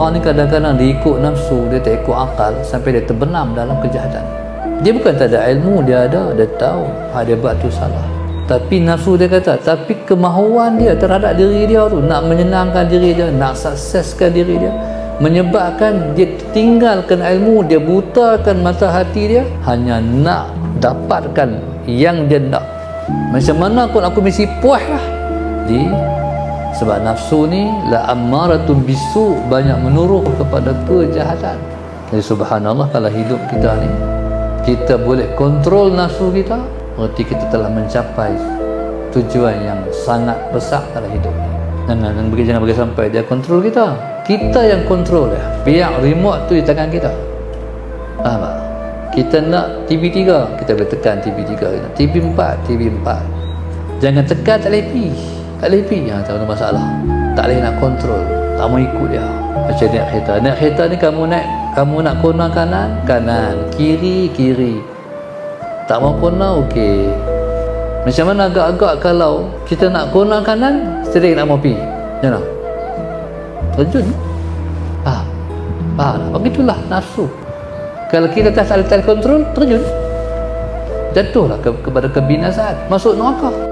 Orang ni kadang-kadang dia ikut nafsu, dia tak ikut akal sampai dia terbenam dalam kejahatan. Dia bukan tak ada ilmu, dia ada, dia tahu hak dia buat tu salah. Tapi nafsu dia kata, tapi kemahuan dia terhadap diri dia tu nak menyenangkan diri dia, nak sukseskan diri dia, menyebabkan dia tinggalkan ilmu, dia butakan mata hati dia hanya nak dapatkan yang dia nak. Macam mana pun aku mesti puas lah. Di sebab nafsu ni la ammaratun bisu banyak menuruh kepada kejahatan. Jadi subhanallah kalau hidup kita ni kita boleh kontrol nafsu kita, berarti kita telah mencapai tujuan yang sangat besar dalam hidup ni. Jangan, jangan bagi jangan bagi sampai dia kontrol kita. Kita yang kontrol dia. Biar remote tu di tangan kita. Faham tak? Kita nak TV 3, kita boleh tekan TV 3. Nak TV 4, TV 4. Jangan tekan tak pergi. Tak boleh. Ha, tak ada masalah. Tak boleh nak kontrol. Tak mau ikut dia. Macam naik kereta. Naik kereta ni kamu naik, kamu nak kona kanan, kanan. Kiri, kiri. Tak mau kona, okey. Macam mana agak-agak kalau kita nak kona kanan, sedih nak mau pergi. Macam mana? Terjun. Faham? Faham? Begitulah nafsu. Kalau kita tak tak kontrol, terjun. Jatuhlah ke, kepada kebinasaan. Masuk neraka.